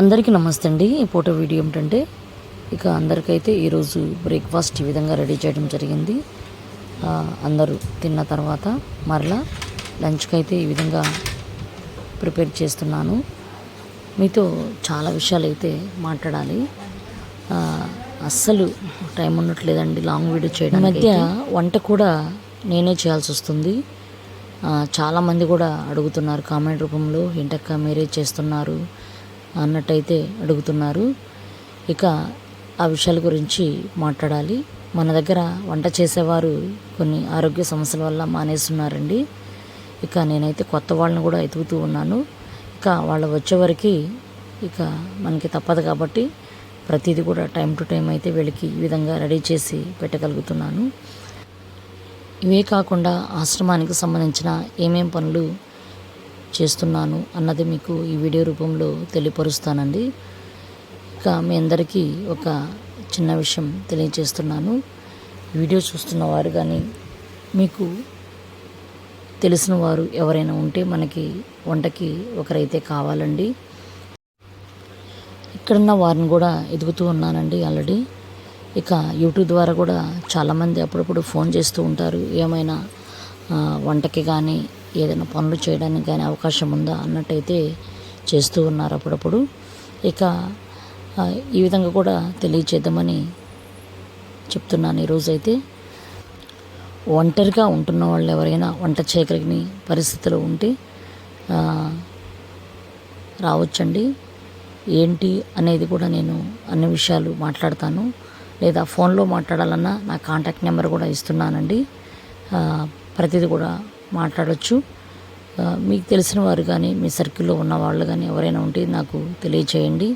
అందరికీ నమస్తే అండి. ఈ ఫోటో వీడియో ఏమిటంటే ఇక అందరికైతే ఈరోజు బ్రేక్ఫాస్ట్ ఈ విధంగా రెడీ చేయడం జరిగింది. అందరూ తిన్న తర్వాత మరలా లంచ్కి అయితే ఈ విధంగా ప్రిపేర్ చేస్తున్నాను. మీతో చాలా విషయాలు అయితే మాట్లాడాలి అస్సలు టైం ఉండట్లేదండి లాంగ్ వీడియో చేయడం మధ్య వంట కూడా నేనే చేయాల్సి వస్తుంది. చాలామంది కూడా అడుగుతున్నారు కామెంట్ రూపంలో ఏంటక్క మీరే చేస్తున్నారు? అన్నట్టయితే అడుగుతున్నారు. ఇక ఆ విషయాల గురించి మాట్లాడాలి. మన దగ్గర వంట చేసేవారు కొన్ని ఆరోగ్య సమస్యల వల్ల మానేస్తున్నారండి. ఇక నేనైతే కొత్త వాళ్ళని కూడా ఎదుగుతూ ఉన్నాను. ఇక వాళ్ళు వచ్చేవరకు ఇక మనకి తప్పదు కాబట్టి ప్రతిదీ కూడా టైం టు టైం అయితే వీళ్ళకి ఈ విధంగా రెడీ చేసి పెట్టగలుగుతున్నాను. ఇవే కాకుండా ఆశ్రమానికి సంబంధించిన ఏమేం పనులు చేస్తున్నాను అన్నది మీకు ఈ వీడియో రూపంలో తెలియపరుస్తానండి. ఇక మీ అందరికీ ఒక చిన్న విషయం తెలియజేస్తున్నాను వీడియో చూస్తున్న వారు కానీ మీకు తెలిసిన వారు ఎవరైనా ఉంటే మనకి వంటకి ఒకరైతే కావాలండి. ఇక్కడున్న వారిని కూడా ఎదుగుతూ ఉన్నానండి ఆల్రెడీ. ఇక యూట్యూబ్ ద్వారా కూడా చాలామంది అప్పుడప్పుడు ఫోన్ చేస్తూ ఉంటారు. ఏమైనా వంటకి కానీ ఏదైనా పనులు చేయడానికి కానీ అవకాశం ఉందా అన్నట్టయితే చేస్తూ ఉన్నారు అప్పుడప్పుడు. ఇక ఈ విధంగా కూడా తెలియచేద్దామని చెప్తున్నాను ఈరోజైతే. ఒంటరిగా ఉంటున్న వాళ్ళు ఎవరైనా వంట చేయగలిగిన పరిస్థితులు ఉంటే రావచ్చండి. ఏంటి అనేది కూడా నేను అన్ని విషయాలు మాట్లాడతాను. లేదా ఫోన్లో మాట్లాడాలన్నా నా కాంటాక్ట్ నెంబర్ కూడా ఇస్తున్నానండి. ప్రతిదీ కూడా మాట్లాడవచ్చు మీకు తెలిసిన వారు కానీ మీ సర్కిల్లో ఉన్న వాళ్ళు కానీ ఎవరైనా ఉంటే నాకు తెలియచేయండి.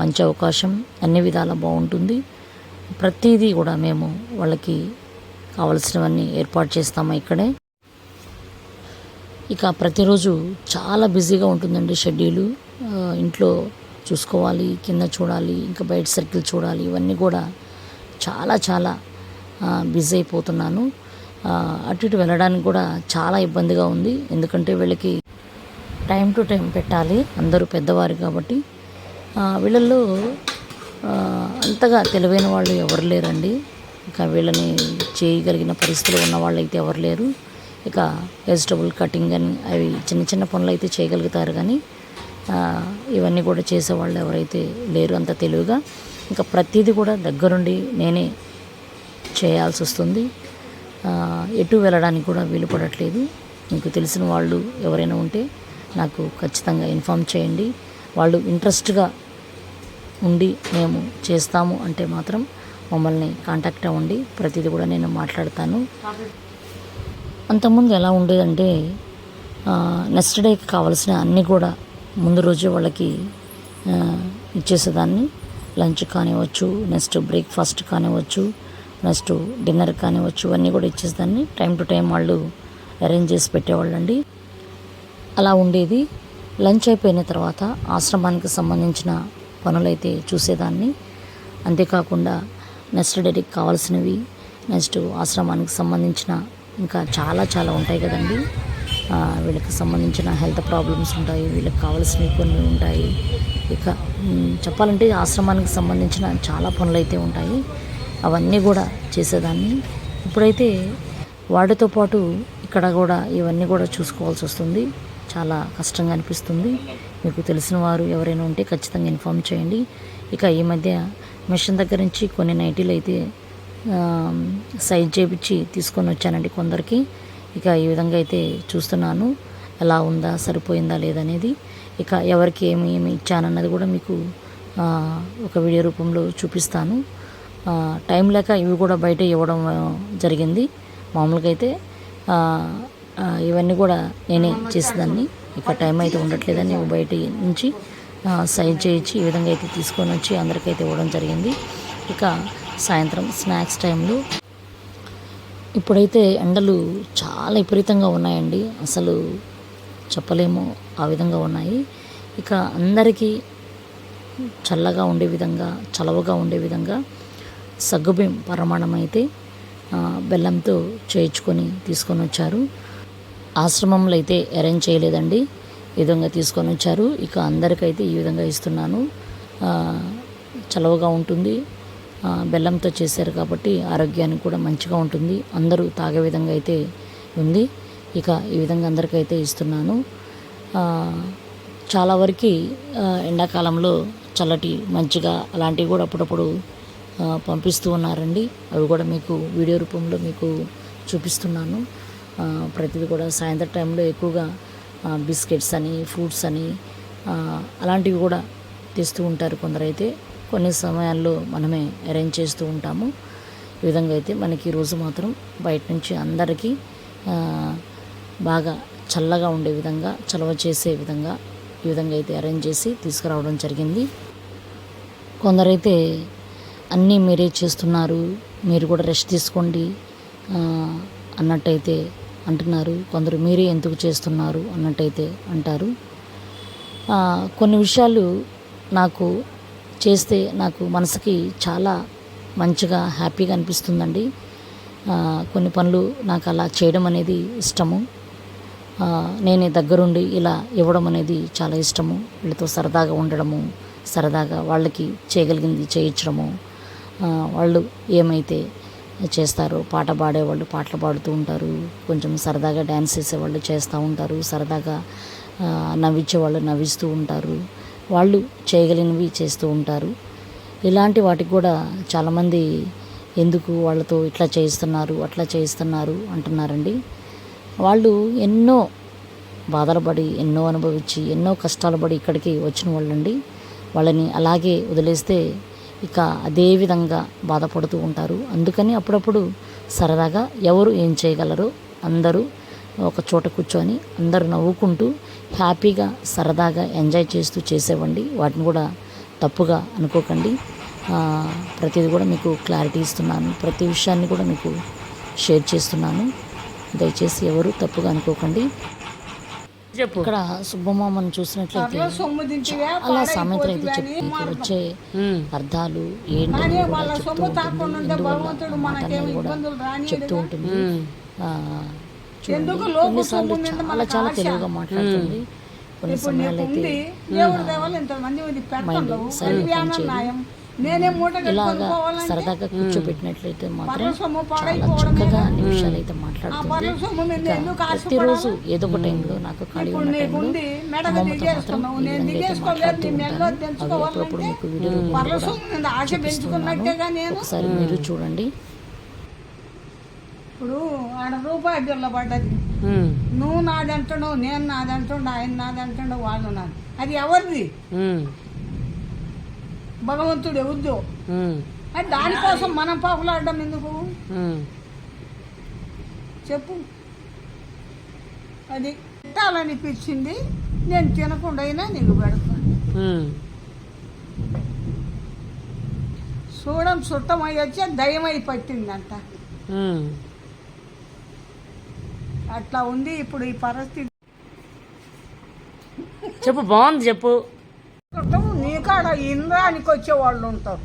మంచి అవకాశం అన్ని విధాల బాగుంటుంది. ప్రతిదీ కూడా మేము వాళ్ళకి కావలసినవన్నీ ఏర్పాటు చేస్తాము ఇక్కడే. ఇక ప్రతిరోజు చాలా బిజీగా ఉంటుందండి షెడ్యూలు. ఇంట్లో చూసుకోవాలి కింద చూడాలి ఇంకా బయట సర్కిల్ చూడాలి ఇవన్నీ కూడా చాలా చాలా బిజీ అయిపోతున్నాను. అటు ఇటు వెళ్ళడానికి కూడా చాలా ఇబ్బందిగా ఉంది. ఎందుకంటే వీళ్ళకి టైం టు టైం పెట్టాలి. అందరూ పెద్దవారు కాబట్టి. వీళ్ళల్లో అంతగా తెలివైన వాళ్ళు ఎవరు లేరండి. ఇక వీళ్ళని చేయగలిగిన పరిస్థితులు ఉన్న వాళ్ళు అయితే ఎవరు లేరు. ఇక వెజిటబుల్ కటింగ్ అని అవి చిన్న చిన్న పనులు అయితే చేయగలుగుతారు కానీ ఇవన్నీ కూడా చేసేవాళ్ళు ఎవరైతే లేరు అంత తెలివిగా. ఇంకా ప్రతిదీ కూడా దగ్గరుండి నేనే చేయాల్సి వస్తుంది. ఎటు వెళ్ళడానికి కూడా వీలు పడట్లేదు. మీకు తెలిసిన వాళ్ళు ఎవరైనా ఉంటే నాకు ఖచ్చితంగా ఇన్ఫామ్ చేయండి. వాళ్ళు ఇంట్రెస్ట్గా ఉండి మేము చేస్తాము అంటే మాత్రం మమ్మల్ని కాంటాక్ట్ అవ్వండి. ప్రతిదీ కూడా నేను మాట్లాడతాను. అంతకుముందు ఎలా ఉండేదంటే నెక్స్ట్ డేకి కావాల్సిన అన్నీ కూడా ముందు రోజే వాళ్ళకి ఇచ్చేసేదాన్ని. లంచ్ కానివ్వచ్చు నెక్స్ట్ బ్రేక్ఫాస్ట్ కానివ్వచ్చు నెక్స్ట్ డిన్నర్ కానివ్వచ్చు అన్నీ కూడా ఇచ్చేదాన్ని టైం టు టైం వాళ్ళు అరేంజ్ చేసి పెట్టేవాళ్ళండి. అలా ఉండేది. లంచ్ అయిపోయిన తర్వాత ఆశ్రమానికి సంబంధించిన పనులైతే చూసేదాన్ని. అంతేకాకుండా నెక్స్ట్ డేకి కావాల్సినవి నెక్స్ట్ ఆశ్రమానికి సంబంధించిన ఇంకా చాలా చాలా ఉంటాయి కదండి. వీళ్ళకి సంబంధించిన హెల్త్ ప్రాబ్లమ్స్ ఉంటాయి వీళ్ళకి కావాల్సినవి కొన్ని ఉంటాయి. ఇక చెప్పాలంటే ఆశ్రమానికి సంబంధించిన చాలా పనులు అయితే ఉంటాయి. అవన్నీ కూడా చేసేదాన్ని. ఇప్పుడైతే వాటితో పాటు ఇక్కడ కూడా ఇవన్నీ కూడా చూసుకోవాల్సి వస్తుంది. చాలా కష్టంగా అనిపిస్తుంది. మీకు తెలిసిన వారు ఎవరైనా ఉంటే ఖచ్చితంగా ఇన్ఫామ్ చేయండి. ఇక ఈ మధ్య మిషన్ దగ్గర నుంచి కొన్ని నైటీలు అయితే సైజ్ చేపించి తీసుకొని వచ్చానండి కొందరికి. ఇక ఈ విధంగా అయితే చూస్తున్నాను. ఎలా ఉందా సరిపోయిందా లేదనేది. ఇక ఎవరికి ఏమి ఏమి ఇచ్చానన్నది కూడా మీకు ఒక వీడియో రూపంలో చూపిస్తాను. టైం లేక ఇవి కూడా బయట ఇవ్వడం జరిగింది. మామూలుగా అయితే ఇవన్నీ కూడా నేనే చేసేదాన్ని. ఇక టైం అయితే ఉండట్లేదని ఇవి బయట నుంచి సైజ్ చేయించి ఈ విధంగా అయితే తీసుకొని వచ్చి అందరికైతే ఇవ్వడం జరిగింది. ఇక సాయంత్రం స్నాక్స్ టైంలో ఇప్పుడైతే ఎండలు చాలా విపరీతంగా ఉన్నాయండి. అసలు చెప్పలేము ఆ విధంగా ఉన్నాయి. ఇక అందరికీ చల్లగా ఉండే విధంగా చలవగా ఉండే విధంగా సగ్గుబియ్యం పరమాణం అయితే బెల్లంతో చేయించుకొని తీసుకొని వచ్చారు. ఆశ్రమంలో అయితే అరేంజ్ చేయలేదండి. ఈ విధంగా తీసుకొని వచ్చారు. ఇక అందరికైతే ఈ విధంగా ఇస్తున్నాను. చలవగా ఉంటుంది. బెల్లంతో చేశారు కాబట్టి ఆరోగ్యానికి కూడా మంచిగా ఉంటుంది. అందరూ తాగే విధంగా అయితే ఉంది. ఇక ఈ విధంగా అందరికైతే ఇస్తున్నాను. చాలా వరకు ఎండాకాలంలో చల్లటి మంచిగా అలాంటివి కూడా అప్పుడప్పుడు పంపిస్తూ ఉన్నారండి. అవి కూడా మీకు వీడియో రూపంలో మీకు చూపిస్తున్నాను. ప్రతిదీ కూడా సాయంత్రం టైంలో ఎక్కువగా బిస్కెట్స్ అని ఫ్రూట్స్ అని అలాంటివి కూడా తెస్తూ ఉంటారు కొందరైతే. కొన్ని సమయాల్లో మనమే అరేంజ్ చేస్తూ ఉంటాము. ఈ విధంగా అయితే మనకి ఈరోజు మాత్రం బయట నుంచి అందరికీ బాగా చల్లగా ఉండే విధంగా చలవ చేసే విధంగా ఈ విధంగా అయితే అరేంజ్ చేసి తీసుకురావడం జరిగింది. కొందరైతే అన్నీ మీరే చేస్తున్నారు. మీరు కూడా రెస్ట్ తీసుకోండి. అన్నట్టయితే అంటున్నారు. కొందరు మీరే ఎందుకు చేస్తున్నారు అన్నట్టయితే అంటారు. కొన్ని విషయాలు నాకు చేస్తే నాకు మనసుకి చాలా మంచిగా హ్యాపీగా అనిపిస్తుందండి. కొన్ని పనులు నాకు అలా చేయడం అనేది ఇష్టము. నేనే దగ్గరుండి ఇలా ఇవ్వడం అనేది చాలా ఇష్టము. వీళ్ళతో సరదాగా ఉండడము సరదాగా వాళ్ళకి చేయగలిగింది చేయించడము వాళ్ళు ఏమైతే చేస్తారో పాట పాడేవాళ్ళు పాటలు పాడుతూ ఉంటారు. కొంచెం సరదాగా డ్యాన్స్ చేసేవాళ్ళు చేస్తూ ఉంటారు. సరదాగా నవ్వించేవాళ్ళు నవ్విస్తూ ఉంటారు. వాళ్ళు చేయగలిగినవి చేస్తూ ఉంటారు. ఇలాంటి వాటికి కూడా చాలామంది ఎందుకు వాళ్ళతో ఇట్లా చేయిస్తున్నారు అట్లా చేయిస్తున్నారు అంటున్నారండి. వాళ్ళు ఎన్నో బాధలు పడి ఎన్నో అనుభవించి ఎన్నో కష్టాలు పడి ఇక్కడికి వచ్చిన వాళ్ళండి. వాళ్ళని అలాగే వదిలేస్తే ఇక అదే విధంగా బాధపడుతూ ఉంటారు. అందుకని అప్పుడప్పుడు సరదాగా ఎవరు ఏం చేయగలరో అందరూ ఒక చోట కూర్చొని అందరూ నవ్వుకుంటూ హ్యాపీగా సరదాగా ఎంజాయ్ చేస్తూ చేసేవండి వాటిని కూడా తప్పుగా అనుకోకండి. ప్రతిది కూడా మీకు క్లారిటీ ఇస్తున్నాను. ప్రతి విషయాన్ని కూడా మీకు షేర్ చేస్తున్నాను. దయచేసి ఎవరు తప్పుగా అనుకోకండి. చెప్పు. ఇక్కడ సుబ్బమామను చూసినట్లయితే చాలా సామెతలు అయితే చెప్పి వచ్చే అర్థాలు ఏంటి చెప్తూ సొమ్ము ఉంటుంది. కొన్నిసార్లు చాలా చాలా? తెలుగుగా మాట్లాడుతుంది. కొన్ని ఇప్పుడు సమయాలు అయితే పెడతాను సరిగ్గా ఇలాగా సరదాగా కూర్చోబెట్టినట్లయితే మాత్రం చాలా చక్కగా అన్ని విషయాలు అయితే మాట్లాడుతుంది ప్రతిరోజు ఏదో ఒక టైంలో నాకు ఖాళీ ఉన్న టైంలో అమ్మమ్మతో మాత్రం మాట్లాడుతూ ఉంటాను. అప్పుడప్పుడు మీకు వీడియో చూపిస్తున్నాను ఒకసారి మీరు చూడండి. ఇప్పుడు ఆడ రూపాయి బిల్ల పడ్డది. నువ్వు నాదంటున్నావు నేను నాదంటుండు ఆయన నాదంటుండు వాళ్ళు నాది. అది ఎవరిది? భగవంతుడు ఎవరిదో? ఉమ్, అది దానికోసం మనం పాకులాడడం ఎందుకు? చెప్పు. అది తిట్టాలనిపించింది నేను తినకుండా అయినా నీకు పెడతాను. చూడం సుట్టమై వచ్చే దయమై పట్టిందంట. అట్లా ఉంది ఇప్పుడు ఈ పరిస్థితి. చెప్పు బాగుంది చెప్పు. కాడ ఇంద్రానికి వచ్చే వాళ్ళు ఉంటారు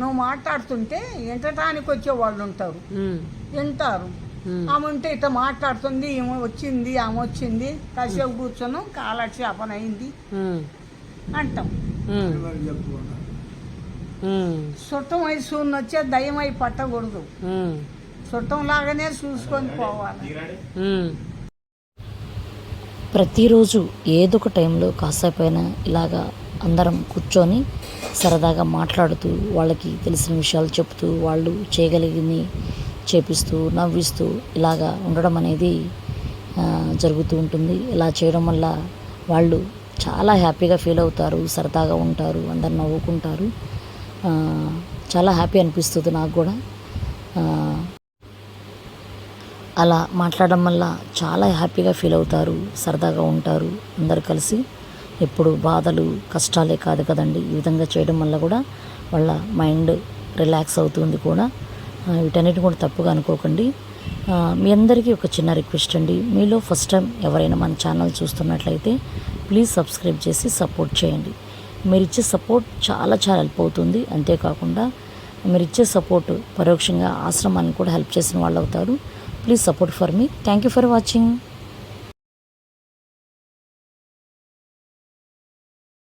నువ్వు మాట్లాడుతుంటే ఎంటటానికి వచ్చే వాళ్ళు ఉంటారు వింటారు. ఆమె ఉంటే ఇట్లా మాట్లాడుతుంది ఈమె వచ్చింది ఆమె వచ్చింది కాసేపు కూర్చొని కాలక్షేపణ అయింది. అంటాం. చుట్టం అయి సూన్ వచ్చే దయమై పట్టకూడదు. చుట్టం లాగానే చూసుకొని పోవాలి. ప్రతిరోజు ఏదో ఒక టైంలో కాసేపైనా ఇలాగా అందరం కూర్చొని సరదాగా మాట్లాడుతూ వాళ్ళకి తెలిసిన విషయాలు చెప్తూ వాళ్ళు చేయగలిగింది చేపిస్తూ నవ్విస్తూ ఇలాగా ఉండడం అనేది జరుగుతూ ఉంటుంది. ఇలా చేయడం వల్ల వాళ్ళు చాలా హ్యాపీగా ఫీల్ అవుతారు సరదాగా ఉంటారు అందరు నవ్వుకుంటారు. చాలా హ్యాపీ అనిపిస్తుంది నాకు కూడా. అలా మాట్లాడడం వల్ల చాలా హ్యాపీగా ఫీల్ అవుతారు సరదాగా ఉంటారు అందరు కలిసి. ఎప్పుడు బాధలు కష్టాలే కాదు కదండి. ఈ విధంగా చేయడం వల్ల కూడా వాళ్ళ మైండ్ రిలాక్స్ అవుతుంది కూడా. వీటన్నిటిని కూడా తప్పుగా అనుకోకండి. మీ అందరికీ ఒక చిన్న రిక్వెస్ట్ అండి. మీలో ఫస్ట్ టైం ఎవరైనా మన ఛానల్ చూస్తున్నట్లయితే ప్లీజ్ సబ్స్క్రైబ్ చేసి సపోర్ట్ చేయండి. మీరు ఇచ్చే సపోర్ట్ చాలా చాలా హెల్ప్ అవుతుంది. అంతేకాకుండా మీరు ఇచ్చే సపోర్ట్ పరోక్షంగా ఆశ్రమానికి కూడా హెల్ప్ చేసిన వాళ్ళు అవుతారు. Please support for me. Thank you for watching.